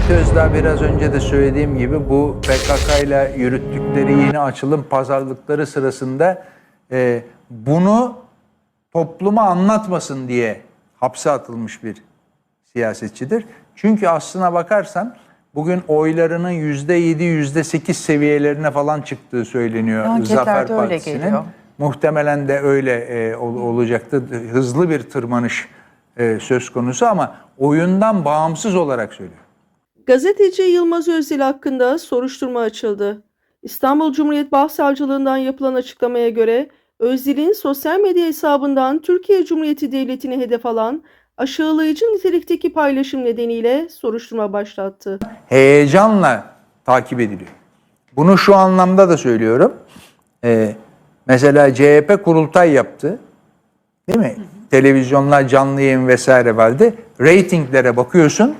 Ümit Özdağ biraz önce de söylediğim gibi bu PKK ile yürüttükleri yeni açılım pazarlıkları sırasında e, bunu topluma anlatmasın diye hapse atılmış bir siyasetçidir. Çünkü aslına bakarsan bugün oylarının yüzde yedi, yüzde sekiz seviyelerine falan çıktığı söyleniyor Anketlerde Zafer Partisi'nin. Muhtemelen de öyle e, ol- olacaktı. Hızlı bir tırmanış e, söz konusu ama oyundan bağımsız olarak söylüyor. Gazeteci Yılmaz Özdil hakkında soruşturma açıldı. İstanbul Cumhuriyet Başsavcılığından yapılan açıklamaya göre Özdil'in sosyal medya hesabından Türkiye Cumhuriyeti Devleti'ni hedef alan aşağılayıcı nitelikteki paylaşım nedeniyle soruşturma başlattı. heyecanla takip ediliyor. Bunu şu anlamda da söylüyorum. Ee, mesela CHP kurultay yaptı. Değil mi? Televizyonlar canlı yayın vesaire vardı. Ratinglere bakıyorsun.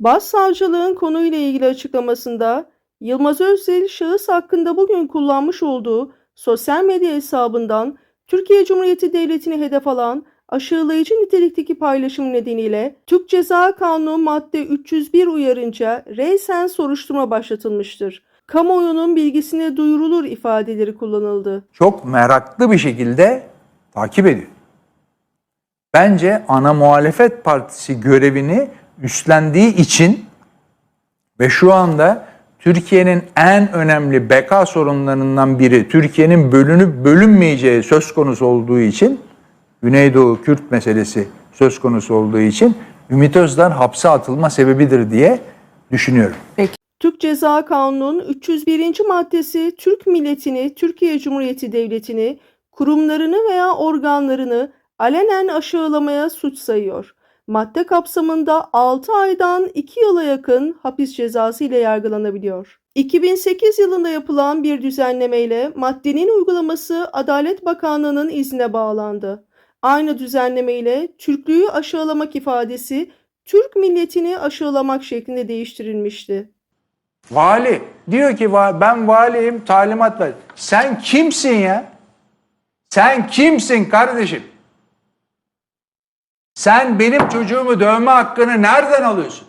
Başsavcılığın konuyla ilgili açıklamasında Yılmaz Özdil şahıs hakkında bugün kullanmış olduğu sosyal medya hesabından Türkiye Cumhuriyeti Devleti'ni hedef alan aşağılayıcı nitelikteki paylaşım nedeniyle Türk Ceza Kanunu madde 301 uyarınca reysen soruşturma başlatılmıştır. Kamuoyunun bilgisine duyurulur ifadeleri kullanıldı. Çok meraklı bir şekilde takip ediyor. Bence ana muhalefet partisi görevini üstlendiği için ve şu anda Türkiye'nin en önemli beka sorunlarından biri Türkiye'nin bölünüp bölünmeyeceği söz konusu olduğu için Güneydoğu Kürt meselesi söz konusu olduğu için Ümit Özdağ hapse atılma sebebidir diye düşünüyorum. Türk Ceza Kanunu'nun 301. maddesi Türk milletini, Türkiye Cumhuriyeti Devleti'ni, kurumlarını veya organlarını alenen aşağılamaya suç sayıyor. Madde kapsamında 6 aydan 2 yıla yakın hapis cezası ile yargılanabiliyor. 2008 yılında yapılan bir düzenlemeyle maddenin uygulaması Adalet Bakanlığı'nın iznine bağlandı. Aynı düzenlemeyle Türklüğü aşağılamak ifadesi Türk milletini aşağılamak şeklinde değiştirilmişti. Vali diyor ki "Va- ben valiyim talimat ver. Sen kimsin ya? Sen kimsin kardeşim? Sen benim çocuğumu dövme hakkını nereden alıyorsun?